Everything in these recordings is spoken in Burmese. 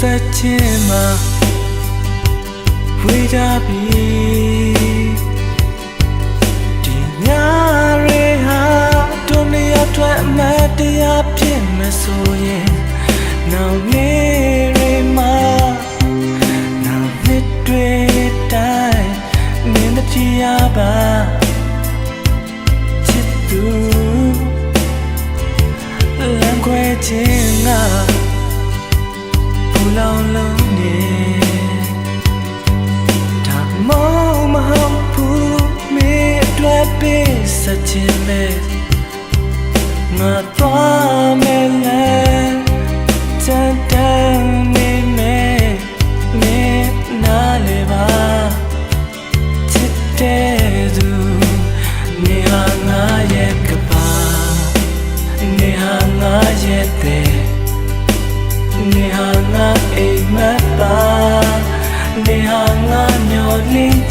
ချင်းမှာဝေးကြပြီဒီညရေဟာဒုနီယာအတွက်အမတ်တရားဖြစ်မဆိုရင်နောက်နေ့ရေမှာနောက်နှစ်တွေတိုင်းမင်းမကြည့်ရပါချစ်သူလမ်းခွဲခြင်းကဘူ လောင်လုံးနေဒါမောမဟုတ်ဘူးမင်းအတွက်ပေးစချင်မဲ့ငါ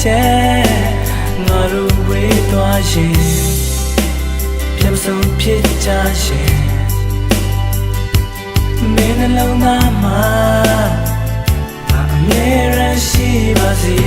ချက်ငါတို့ဝေးသွားရင်ပြန်ဆုံးဖြစ်ကြရှင်မင်းနှလုံးသားမှာငါအမြဲတမ်းရှိပါစေ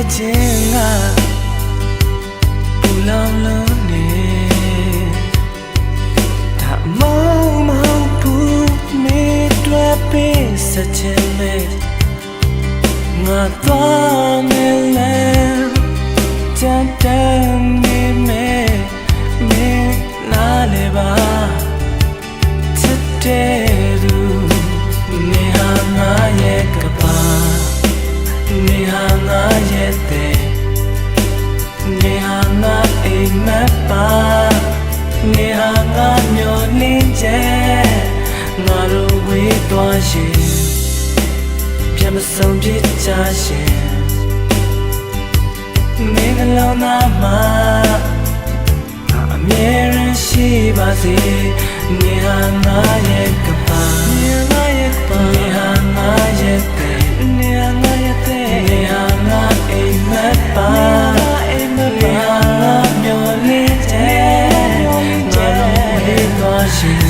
ခွဲခြင်းကဘူလောင်လုံးနေဒါမောင်မောင်ဘူးမေတွေ့ပေးစချင်မဲ့ငါသွား မ်မက်ပါနေဟာငါမျောလင်းချက်ငါတို့ဝေးသွားရှင်ပြန်မဆုံးဖြစ်ကြရှင်မင်းနှလုံးသားမှာငါအမြဲတမ်းရှိပါစေနေဟာငါရဲ့ကပါနေဟာငါရဲ့ကပါ you.